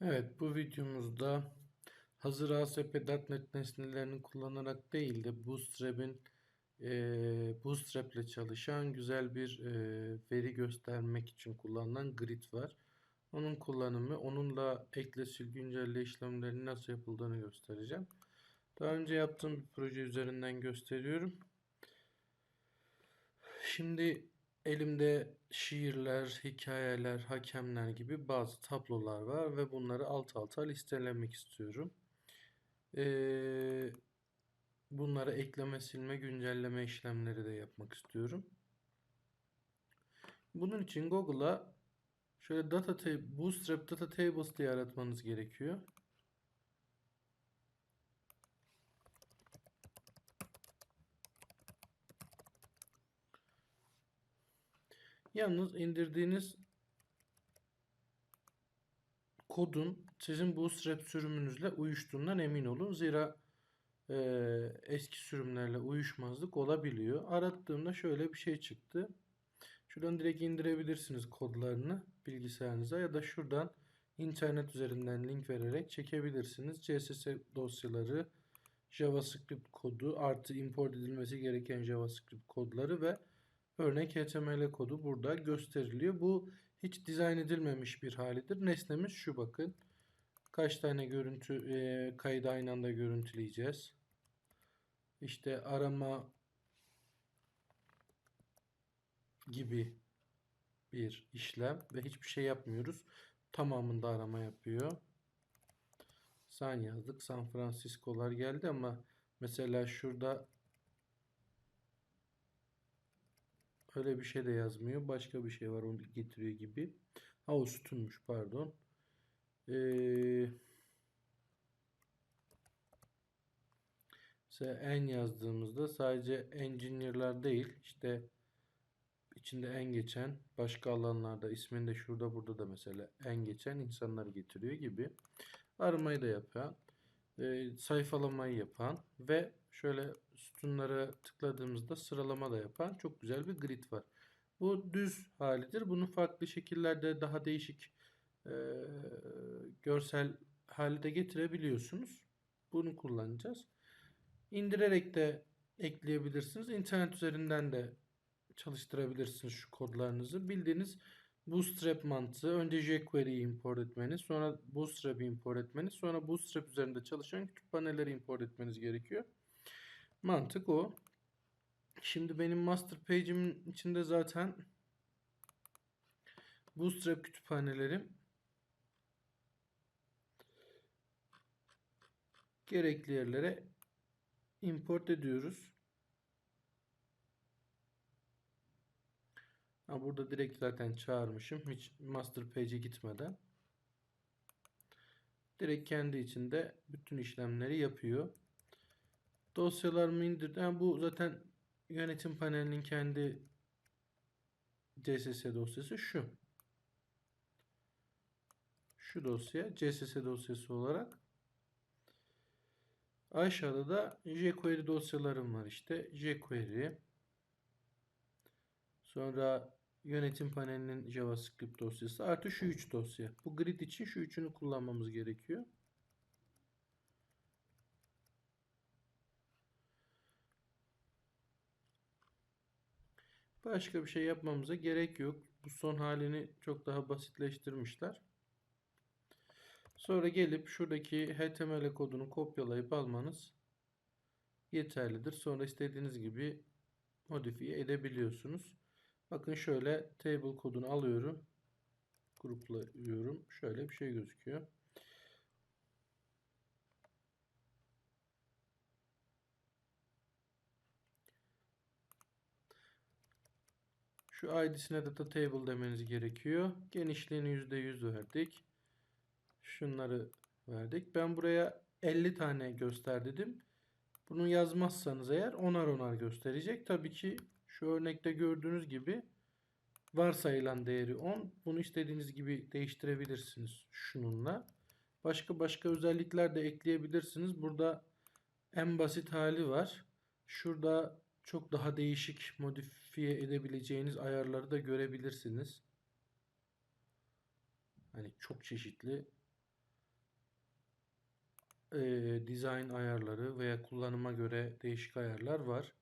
Evet, bu videomuzda hazır ASP.NET nesnelerini kullanarak değil de Bootstrap'in eee Bootstrap ile çalışan güzel bir eee, veri göstermek için kullanılan grid var. Onun kullanımı, onunla ekle sil güncelle işlemlerinin nasıl yapıldığını göstereceğim. Daha önce yaptığım bir proje üzerinden gösteriyorum. Şimdi elimde şiirler, hikayeler, hakemler gibi bazı tablolar var ve bunları alt alta listelemek istiyorum. Ee, bunlara ekleme, silme, güncelleme işlemleri de yapmak istiyorum. Bunun için Google'a şöyle data ta- Bootstrap Data Tables diye aratmanız gerekiyor. Yalnız indirdiğiniz kodun sizin Bootstrap sürümünüzle uyuştuğundan emin olun. Zira e, eski sürümlerle uyuşmazlık olabiliyor. Arattığımda şöyle bir şey çıktı. Şuradan direkt indirebilirsiniz kodlarını bilgisayarınıza ya da şuradan internet üzerinden link vererek çekebilirsiniz. CSS dosyaları, JavaScript kodu artı import edilmesi gereken JavaScript kodları ve örnek HTML kodu burada gösteriliyor. Bu hiç dizayn edilmemiş bir halidir. Nesnemiz şu bakın. Kaç tane görüntü e, kaydı aynı anda görüntüleyeceğiz. İşte arama gibi bir işlem ve hiçbir şey yapmıyoruz. Tamamında arama yapıyor. San yazdık. San Francisco'lar geldi ama mesela şurada öyle bir şey de yazmıyor. Başka bir şey var onu getiriyor gibi. Ha o sütunmuş pardon. Ee, mesela en yazdığımızda sadece engineer'lar değil işte içinde en geçen başka alanlarda isminde şurada burada da mesela en geçen insanları getiriyor gibi aramayı da yapan e, sayfalamayı yapan ve şöyle sütunlara tıkladığımızda sıralama da yapan çok güzel bir grid var. Bu düz halidir. Bunu farklı şekillerde daha değişik e, görsel hali de getirebiliyorsunuz. Bunu kullanacağız. İndirerek de ekleyebilirsiniz. İnternet üzerinden de çalıştırabilirsiniz şu kodlarınızı. Bildiğiniz Bootstrap mantığı. Önce jQuery'yi import etmeniz, sonra Bootstrap'i import etmeniz, sonra Bootstrap üzerinde çalışan kütüphaneleri import etmeniz gerekiyor. Mantık o. Şimdi benim master page'imin içinde zaten Bootstrap kütüphanelerim gerekli yerlere import ediyoruz. Ha, burada direkt zaten çağırmışım. Hiç master page'e gitmeden. Direkt kendi içinde bütün işlemleri yapıyor. Dosyalarımı indirdim. Yani bu zaten yönetim panelinin kendi CSS dosyası şu. Şu dosya CSS dosyası olarak. Aşağıda da jQuery dosyalarım var işte. jQuery. Sonra yönetim panelinin JavaScript dosyası artı şu üç dosya. Bu grid için şu üçünü kullanmamız gerekiyor. Başka bir şey yapmamıza gerek yok. Bu son halini çok daha basitleştirmişler. Sonra gelip şuradaki HTML kodunu kopyalayıp almanız yeterlidir. Sonra istediğiniz gibi modifiye edebiliyorsunuz. Bakın şöyle table kodunu alıyorum. Grupluyorum. Şöyle bir şey gözüküyor. Şu id'sine data table demeniz gerekiyor. Genişliğini %100 verdik. Şunları verdik. Ben buraya 50 tane göster dedim. Bunu yazmazsanız eğer onar onar gösterecek. Tabii ki şu örnekte gördüğünüz gibi varsayılan değeri 10. Bunu istediğiniz gibi değiştirebilirsiniz şununla. Başka başka özellikler de ekleyebilirsiniz. Burada en basit hali var. Şurada çok daha değişik modifiye edebileceğiniz ayarları da görebilirsiniz. Hani çok çeşitli e, design ayarları veya kullanıma göre değişik ayarlar var.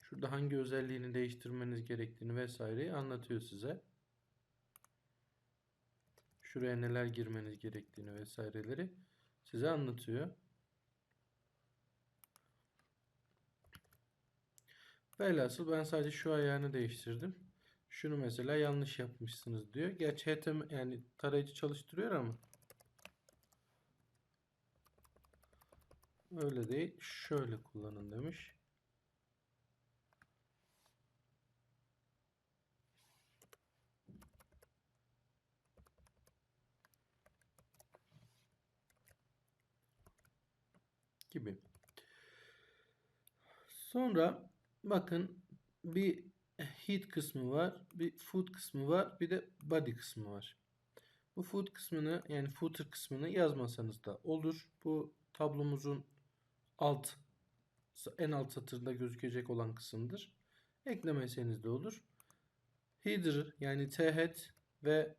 Şurada hangi özelliğini değiştirmeniz gerektiğini vesaireyi anlatıyor size. Şuraya neler girmeniz gerektiğini vesaireleri size anlatıyor. Velhasıl ben sadece şu ayarını değiştirdim. Şunu mesela yanlış yapmışsınız diyor. Gerçi HTML yani tarayıcı çalıştırıyor ama öyle değil. Şöyle kullanın demiş. gibi. Sonra bakın bir heat kısmı var, bir food kısmı var, bir de body kısmı var. Bu food kısmını yani footer kısmını yazmasanız da olur. Bu tablomuzun alt en alt satırda gözükecek olan kısımdır. Eklemeseniz de olur. Header yani t-head ve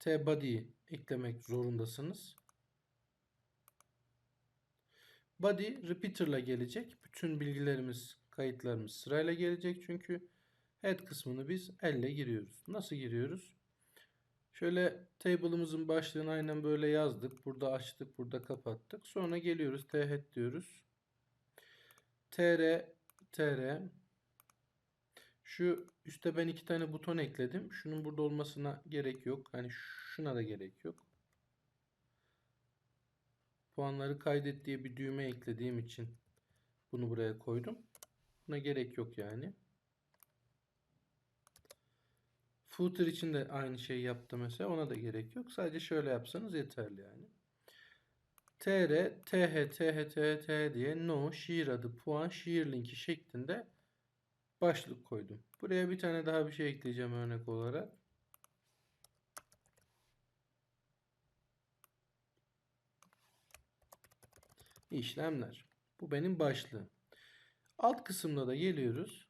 t-body'yi eklemek zorundasınız. Body repeater'la gelecek. Bütün bilgilerimiz, kayıtlarımız sırayla gelecek çünkü head kısmını biz elle giriyoruz. Nasıl giriyoruz? Şöyle table'ımızın başlığını aynen böyle yazdık. Burada açtık, burada kapattık. Sonra geliyoruz thead diyoruz. tr tr şu üstte ben iki tane buton ekledim. Şunun burada olmasına gerek yok. Hani şuna da gerek yok puanları kaydet diye bir düğme eklediğim için bunu buraya koydum. Buna gerek yok yani. Footer için de aynı şeyi yaptı mesela. Ona da gerek yok. Sadece şöyle yapsanız yeterli yani. tr, th, th, th, th diye no, şiir adı, puan, şiir linki şeklinde başlık koydum. Buraya bir tane daha bir şey ekleyeceğim örnek olarak. işlemler. Bu benim başlığım. Alt kısımda da geliyoruz.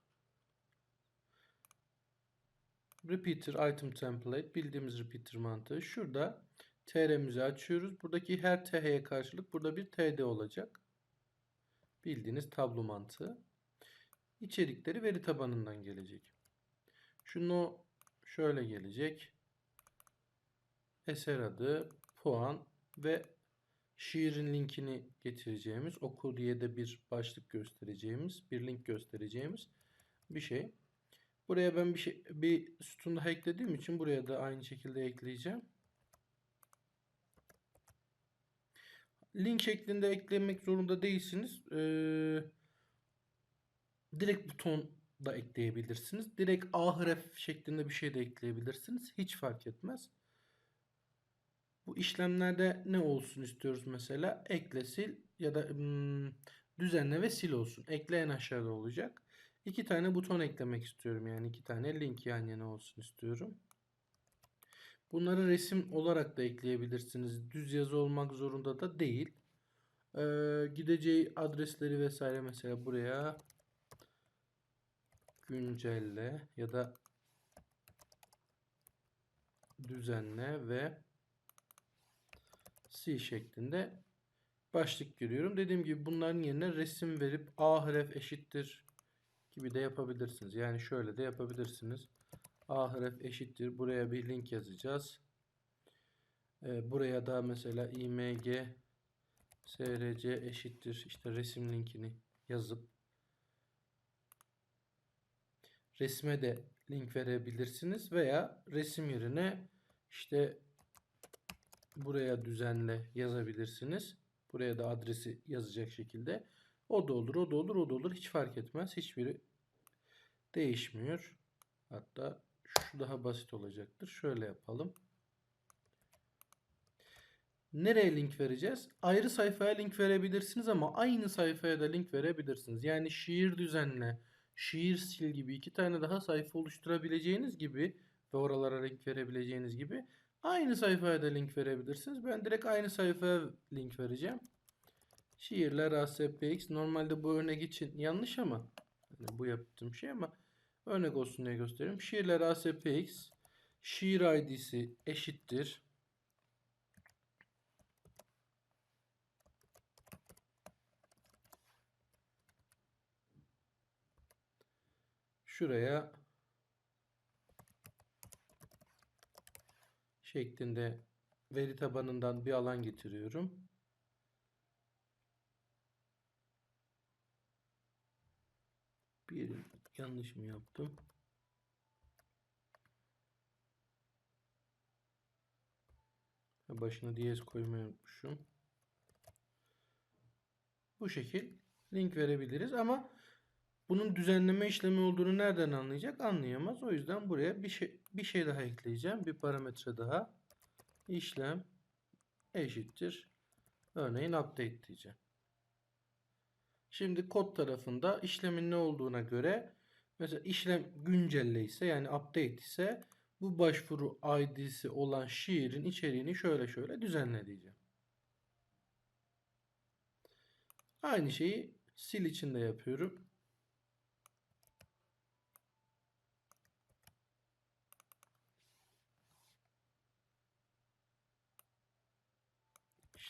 Repeater item template bildiğimiz repeater mantığı. Şurada tr'mizi açıyoruz. Buradaki her th'ye karşılık burada bir td olacak. Bildiğiniz tablo mantığı. İçerikleri veri tabanından gelecek. Şunu şöyle gelecek. Eser adı, puan ve şiirin linkini getireceğimiz, oku diye de bir başlık göstereceğimiz, bir link göstereceğimiz bir şey. Buraya ben bir şey bir sütun daha eklediğim için buraya da aynı şekilde ekleyeceğim. Link şeklinde eklemek zorunda değilsiniz. Ee, direkt buton da ekleyebilirsiniz. Direkt ahref şeklinde bir şey de ekleyebilirsiniz. Hiç fark etmez. Bu işlemlerde ne olsun istiyoruz mesela? Ekle, sil ya da hmm, düzenle ve sil olsun. Ekle en aşağıda olacak. İki tane buton eklemek istiyorum. Yani iki tane link yan yana olsun istiyorum. Bunları resim olarak da ekleyebilirsiniz. Düz yazı olmak zorunda da değil. Ee, gideceği adresleri vesaire mesela buraya güncelle ya da düzenle ve C şeklinde başlık giriyorum. Dediğim gibi bunların yerine resim verip A harf eşittir gibi de yapabilirsiniz. Yani şöyle de yapabilirsiniz. A harf eşittir. Buraya bir link yazacağız. Ee, buraya da mesela img src eşittir. işte resim linkini yazıp resme de link verebilirsiniz veya resim yerine işte buraya düzenle yazabilirsiniz. Buraya da adresi yazacak şekilde. O da olur, o da olur, o da olur. Hiç fark etmez. Hiçbiri değişmiyor. Hatta şu daha basit olacaktır. Şöyle yapalım. Nereye link vereceğiz? Ayrı sayfaya link verebilirsiniz ama aynı sayfaya da link verebilirsiniz. Yani şiir düzenle, şiir sil gibi iki tane daha sayfa oluşturabileceğiniz gibi ve oralara link verebileceğiniz gibi Aynı sayfaya da link verebilirsiniz. Ben direkt aynı sayfaya link vereceğim. Şiirler ASPX. Normalde bu örnek için yanlış ama yani bu yaptığım şey ama örnek olsun diye gösteriyorum. Şiirler ASPX şiir id'si eşittir. Şuraya şeklinde veri tabanından bir alan getiriyorum. Bir yanlış mı yaptım? Başına diyez koymayı unutmuşum. Bu şekil link verebiliriz ama bunun düzenleme işlemi olduğunu nereden anlayacak? Anlayamaz. O yüzden buraya bir şey bir şey daha ekleyeceğim. Bir parametre daha. İşlem eşittir. Örneğin update diyeceğim. Şimdi kod tarafında işlemin ne olduğuna göre mesela işlem güncelle ise yani update ise bu başvuru ID'si olan şiirin içeriğini şöyle şöyle düzenle diyeceğim. Aynı şeyi sil için de yapıyorum.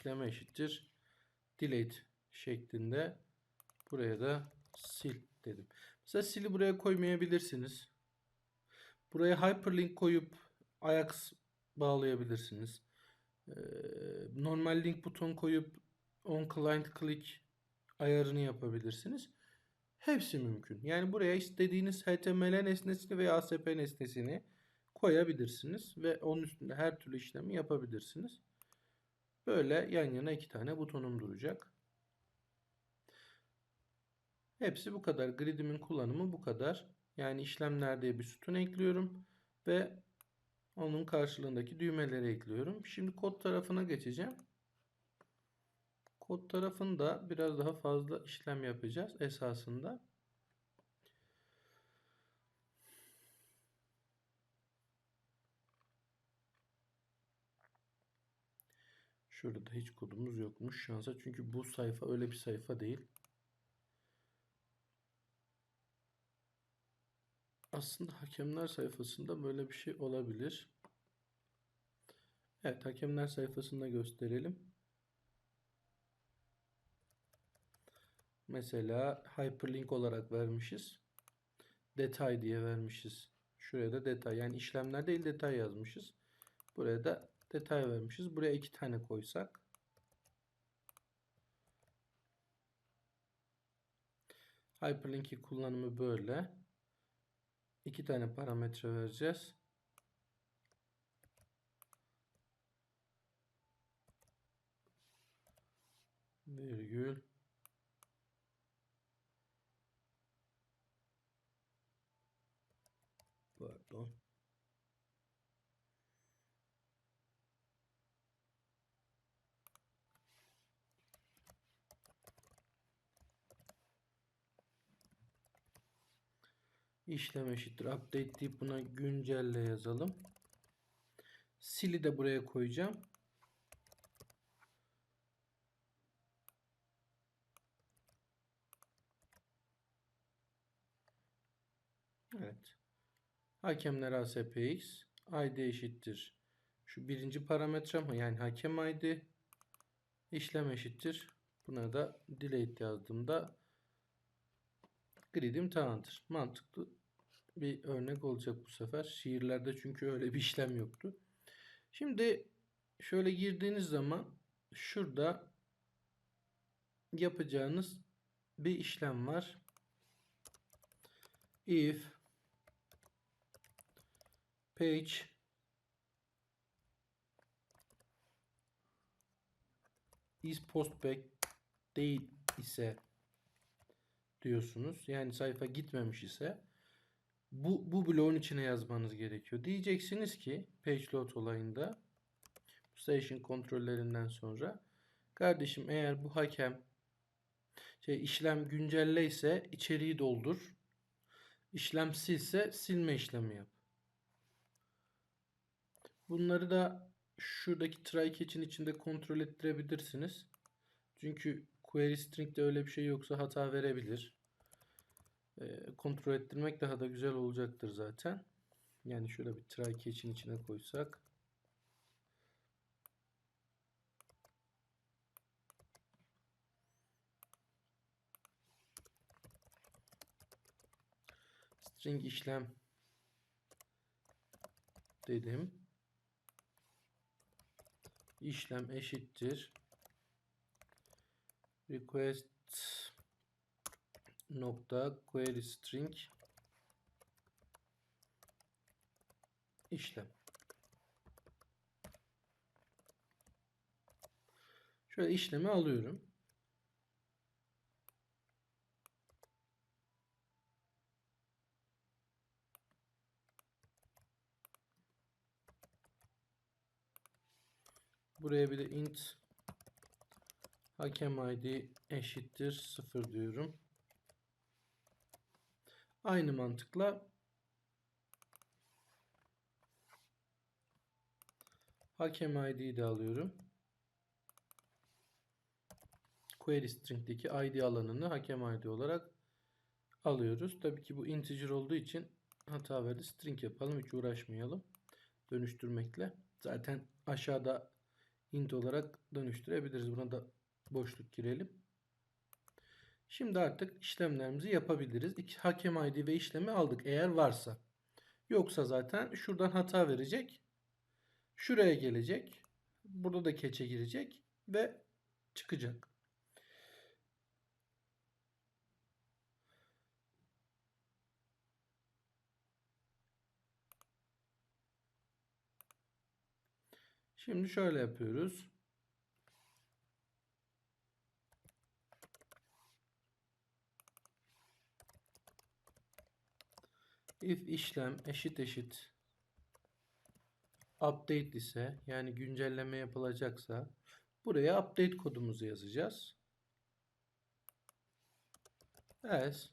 İşleme eşittir delete şeklinde buraya da sil dedim. Mesela sil'i buraya koymayabilirsiniz. Buraya hyperlink koyup Ajax bağlayabilirsiniz. Ee, normal link buton koyup on client click ayarını yapabilirsiniz. Hepsi mümkün. Yani buraya istediğiniz HTML nesnesini veya ASP nesnesini koyabilirsiniz ve onun üstünde her türlü işlemi yapabilirsiniz. Böyle yan yana iki tane butonum duracak. Hepsi bu kadar. Grid'imin kullanımı bu kadar. Yani işlemlerde bir sütun ekliyorum ve onun karşılığındaki düğmeleri ekliyorum. Şimdi kod tarafına geçeceğim. Kod tarafında biraz daha fazla işlem yapacağız esasında. Şurada hiç kodumuz yokmuş şansa. Çünkü bu sayfa öyle bir sayfa değil. Aslında hakemler sayfasında böyle bir şey olabilir. Evet hakemler sayfasında gösterelim. Mesela hyperlink olarak vermişiz. Detay diye vermişiz. Şuraya da detay yani işlemler değil detay yazmışız. Buraya da detay vermişiz. Buraya iki tane koysak. Hyperlink'i kullanımı böyle. İki tane parametre vereceğiz. Virgül. Pardon. İşlem eşittir update deyip buna güncelle yazalım. Sili de buraya koyacağım. Evet. Hakemler ASPX ID eşittir. Şu birinci parametre yani hakem ID işlem eşittir. Buna da delete yazdığımda gridim tamamdır. Mantıklı bir örnek olacak bu sefer. Şiirlerde çünkü öyle bir işlem yoktu. Şimdi şöyle girdiğiniz zaman şurada yapacağınız bir işlem var. If page is postback değil ise diyorsunuz. Yani sayfa gitmemiş ise bu, bu bloğun içine yazmanız gerekiyor. Diyeceksiniz ki page load olayında station kontrollerinden sonra kardeşim eğer bu hakem şey işlem güncelle ise içeriği doldur. İşlem silse silme işlemi yap. Bunları da şuradaki try catch'in içinde kontrol ettirebilirsiniz. Çünkü query string'de öyle bir şey yoksa hata verebilir. Ee, kontrol ettirmek daha da güzel olacaktır zaten. Yani şöyle bir try catch'in içine koysak. string işlem dedim. İşlem eşittir request nokta query string işlem. Şöyle işlemi alıyorum. Buraya bir de int hakem id eşittir 0 diyorum. Aynı mantıkla hakem id'yi de alıyorum. Query string'deki id alanını hakem id olarak alıyoruz. Tabii ki bu integer olduğu için hata verdi. String yapalım. Hiç uğraşmayalım. Dönüştürmekle. Zaten aşağıda int olarak dönüştürebiliriz. Buna da boşluk girelim. Şimdi artık işlemlerimizi yapabiliriz. İki hakem ID ve işlemi aldık eğer varsa. Yoksa zaten şuradan hata verecek. Şuraya gelecek. Burada da keçe girecek ve çıkacak. Şimdi şöyle yapıyoruz. If işlem eşit eşit update ise yani güncelleme yapılacaksa buraya update kodumuzu yazacağız. As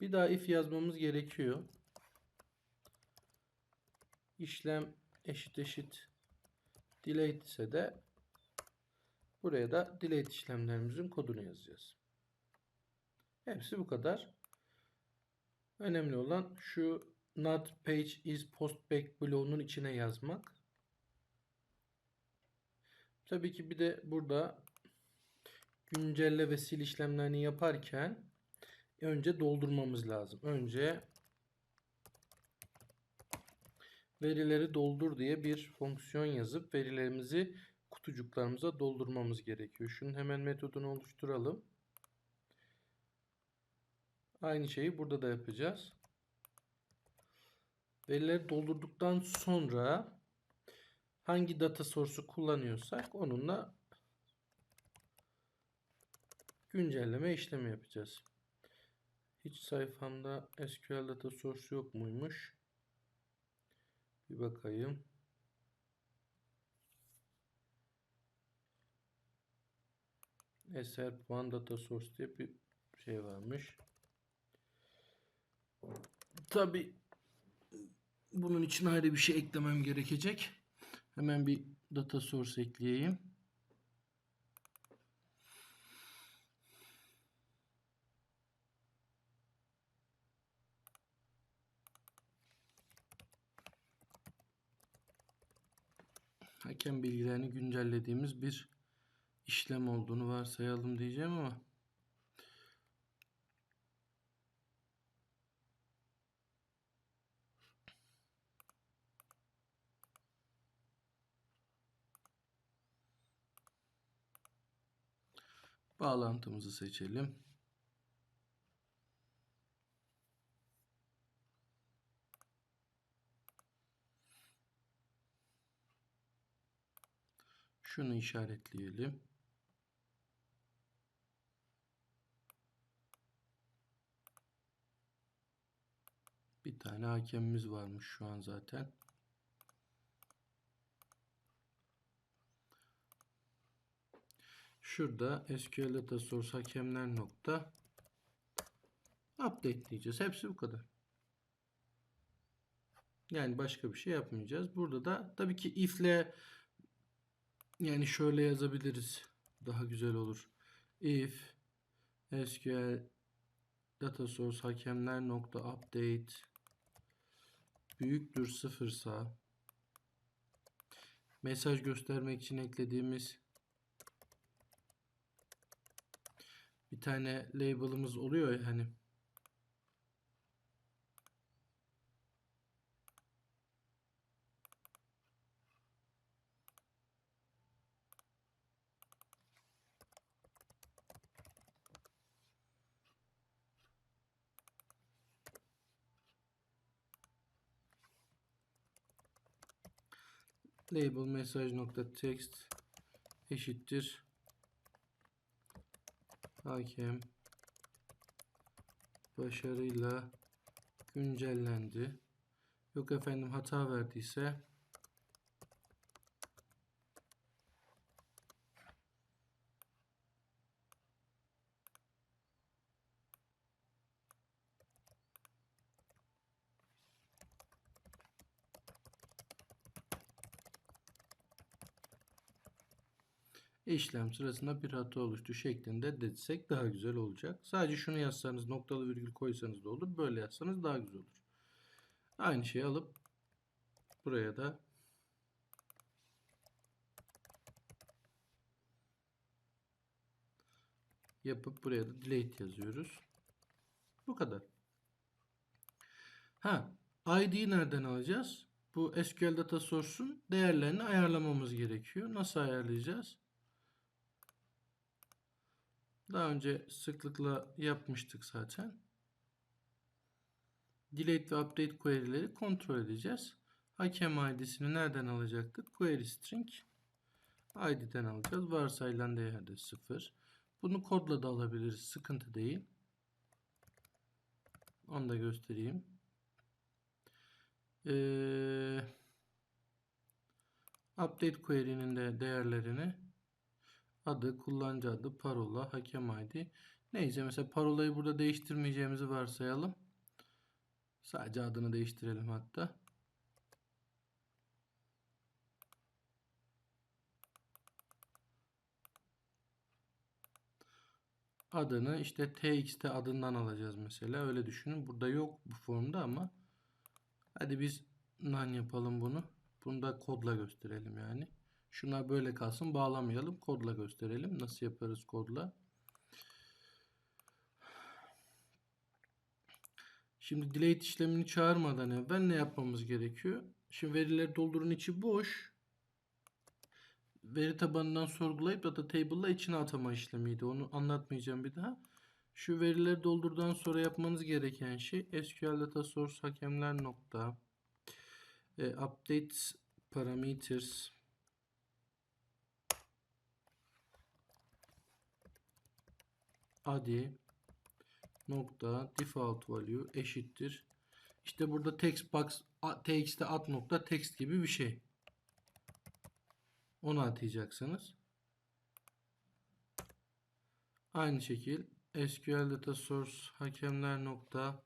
bir daha if yazmamız gerekiyor. İşlem eşit eşit delete ise de buraya da delete işlemlerimizin kodunu yazacağız. Hepsi bu kadar. Önemli olan şu not page is postback bloğunun içine yazmak. Tabii ki bir de burada güncelle ve sil işlemlerini yaparken önce doldurmamız lazım. Önce verileri doldur diye bir fonksiyon yazıp verilerimizi kutucuklarımıza doldurmamız gerekiyor. Şunun hemen metodunu oluşturalım. Aynı şeyi burada da yapacağız. Verileri doldurduktan sonra hangi data source'u kullanıyorsak onunla güncelleme işlemi yapacağız. Hiç sayfamda SQL data source yok muymuş? Bir bakayım. Eser One Data Source diye bir şey varmış. Tabi bunun için ayrı bir şey eklemem gerekecek. Hemen bir data source ekleyeyim. hakem bilgilerini güncellediğimiz bir işlem olduğunu varsayalım diyeceğim ama bağlantımızı seçelim. Şunu işaretleyelim. Bir tane hakemimiz varmış şu an zaten. Şurada SQL Data Source hakemler nokta update diyeceğiz. Hepsi bu kadar. Yani başka bir şey yapmayacağız. Burada da tabii ki if ile yani şöyle yazabiliriz. Daha güzel olur. If SQL data source hakemler nokta update büyüktür sıfırsa mesaj göstermek için eklediğimiz bir tane label'ımız oluyor hani. label mesaj nokta text eşittir hakem başarıyla güncellendi. Yok efendim hata verdiyse işlem sırasında bir hata oluştu şeklinde desek daha güzel olacak. Sadece şunu yazsanız noktalı virgül koysanız da olur. Böyle yazsanız daha güzel olur. Aynı şeyi alıp buraya da yapıp buraya da delete yazıyoruz. Bu kadar. Ha, ID'yi nereden alacağız? Bu SQL Data Source'un değerlerini ayarlamamız gerekiyor. Nasıl ayarlayacağız? Daha önce sıklıkla yapmıştık zaten. Delete ve update query'leri kontrol edeceğiz. Hakem ID'sini nereden alacaktık? Query string ID'den alacağız. Varsayılan değerde 0. Bunu kodla da alabiliriz. Sıkıntı değil. Onu da göstereyim. Ee, update query'nin de değerlerini adı, kullanıcı adı, parola, hakem ID. Neyse mesela parolayı burada değiştirmeyeceğimizi varsayalım. Sadece adını değiştirelim hatta. Adını işte txt adından alacağız mesela. Öyle düşünün. Burada yok bu formda ama hadi biz nan yapalım bunu. Bunu da kodla gösterelim yani. Şunlar böyle kalsın. Bağlamayalım. Kodla gösterelim. Nasıl yaparız kodla? Şimdi delete işlemini çağırmadan evvel ne yapmamız gerekiyor? Şimdi verileri doldurun içi boş. Veri tabanından sorgulayıp data table'la içine atama işlemiydi. Onu anlatmayacağım bir daha. Şu verileri doldurdan sonra yapmanız gereken şey SQL data source hakemler nokta e, update parameters adi nokta default value eşittir. İşte burada text box txt'e at nokta text gibi bir şey. Onu atayacaksınız. Aynı şekil SQL data source hakemler nokta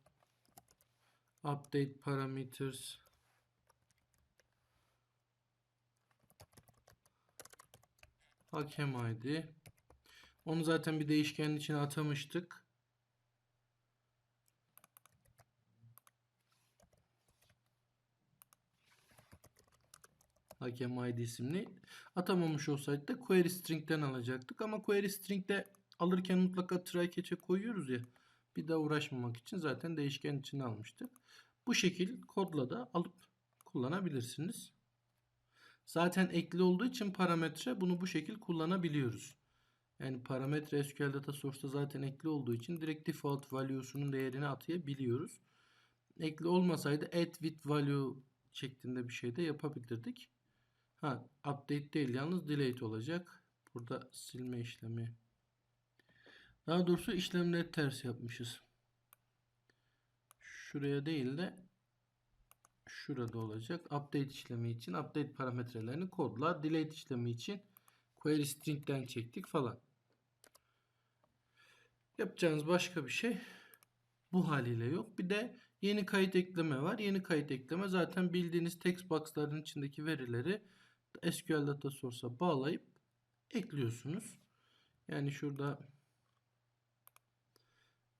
update parameters hakem id onu zaten bir değişkenin içine atamıştık. hakem id isimli atamamış olsaydı da query string'den alacaktık ama query string'de alırken mutlaka try catch'e koyuyoruz ya bir daha uğraşmamak için zaten değişken içine almıştık. Bu şekil kodla da alıp kullanabilirsiniz. Zaten ekli olduğu için parametre bunu bu şekil kullanabiliyoruz. Yani parametre SQL Data Source'da zaten ekli olduğu için direkt default value'sunun değerini atayabiliyoruz. Ekli olmasaydı add with value şeklinde bir şey de yapabilirdik. Ha, update değil yalnız delete olacak. Burada silme işlemi. Daha doğrusu işlemleri ters yapmışız. Şuraya değil de şurada olacak. Update işlemi için update parametrelerini kodla. Delete işlemi için query string'den çektik falan. Yapacağınız başka bir şey bu haliyle yok. Bir de yeni kayıt ekleme var. Yeni kayıt ekleme zaten bildiğiniz text box'ların içindeki verileri SQL Data Source'a bağlayıp ekliyorsunuz. Yani şurada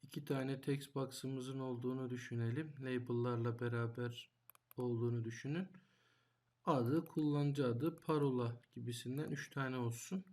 iki tane text box'ımızın olduğunu düşünelim. Label'larla beraber olduğunu düşünün. Adı, kullanıcı adı, parola gibisinden 3 tane olsun.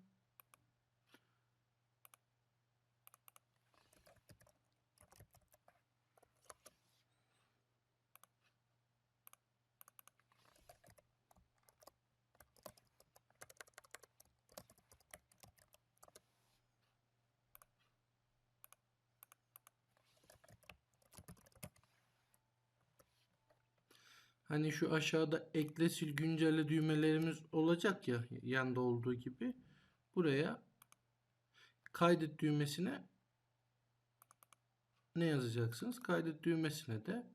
Hani şu aşağıda ekle sil güncelle düğmelerimiz olacak ya yanda olduğu gibi. Buraya kaydet düğmesine ne yazacaksınız? Kaydet düğmesine de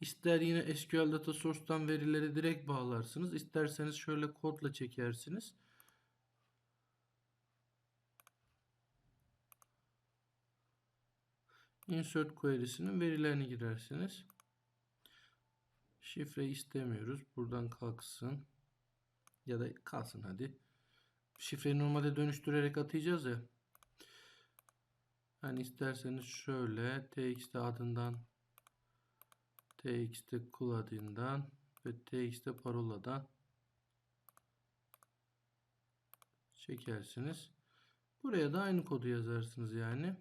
ister yine SQL Data Source'tan verileri direkt bağlarsınız. İsterseniz şöyle kodla çekersiniz. Insert query'sinin verilerini girersiniz. Şifre istemiyoruz. Buradan kalksın. Ya da kalsın hadi. Şifreyi normalde dönüştürerek atacağız ya. Hani isterseniz şöyle txt adından txt kul adından ve txt paroladan çekersiniz. Buraya da aynı kodu yazarsınız yani.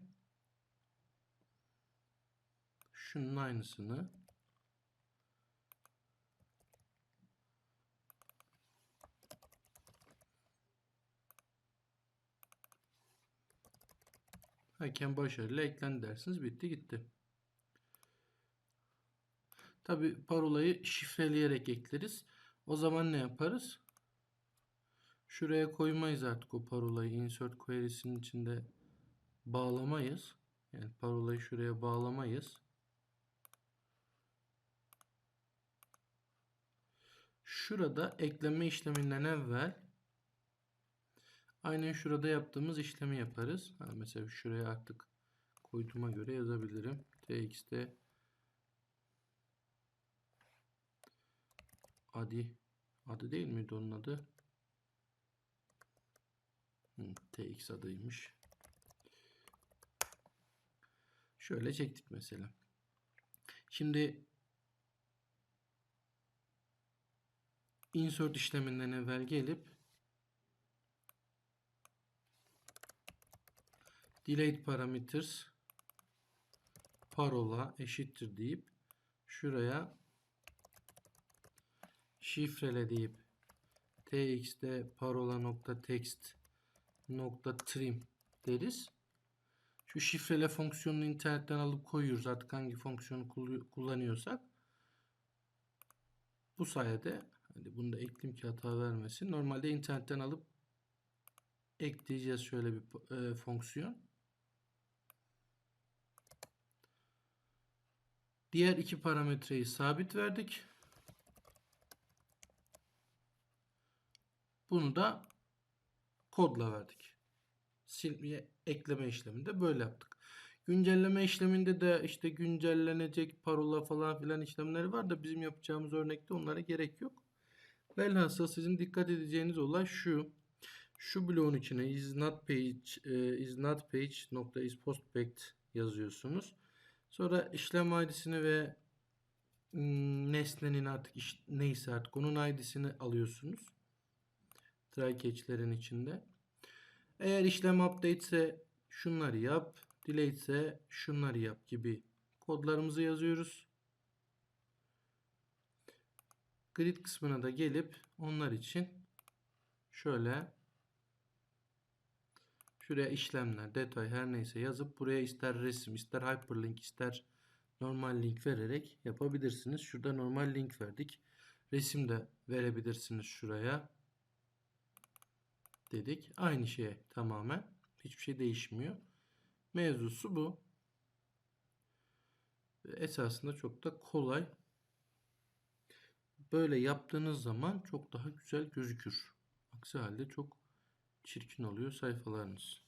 Şunun aynısını Hakem başarıyla eklendi dersiniz. Bitti gitti. Tabi parolayı şifreleyerek ekleriz. O zaman ne yaparız? Şuraya koymayız artık o parolayı. Insert query'sinin içinde bağlamayız. Yani parolayı şuraya bağlamayız. Şurada ekleme işleminden evvel aynen şurada yaptığımız işlemi yaparız. Ha, mesela şuraya artık koyduğuma göre yazabilirim. tx'te adi adı değil miydi onun adı? Hı, tx adıymış. Şöyle çektik mesela. Şimdi insert işleminden evvel gelip delete parameters parola eşittir deyip şuraya şifrele deyip tx'te parola nokta text nokta trim deriz. Şu şifrele fonksiyonunu internetten alıp koyuyoruz artık hangi fonksiyonu kullanıyorsak. Bu sayede Hadi bunu da ekleyeyim ki hata vermesin. Normalde internetten alıp ekleyeceğiz şöyle bir e, fonksiyon. Diğer iki parametreyi sabit verdik. Bunu da kodla verdik. Silmeye ekleme işleminde böyle yaptık. Güncelleme işleminde de işte güncellenecek parola falan filan işlemleri var da bizim yapacağımız örnekte onlara gerek yok. Velhasıl sizin dikkat edeceğiniz olay şu. Şu bloğun içine is not page e, is not page nokta is postpacked yazıyorsunuz. Sonra işlem ID'sini ve nesnenin artık iş, neyse artık onun ID'sini alıyorsunuz. Try catch'lerin içinde. Eğer işlem update ise şunları yap, delete ise şunları yap gibi kodlarımızı yazıyoruz. Grid kısmına da gelip onlar için şöyle şuraya işlemler, detay her neyse yazıp buraya ister resim, ister hyperlink, ister normal link vererek yapabilirsiniz. Şurada normal link verdik. Resim de verebilirsiniz şuraya. Dedik. Aynı şey tamamen. Hiçbir şey değişmiyor. Mevzusu bu. Esasında çok da kolay. Böyle yaptığınız zaman çok daha güzel gözükür. Aksi halde çok çirkin oluyor sayfalarınız.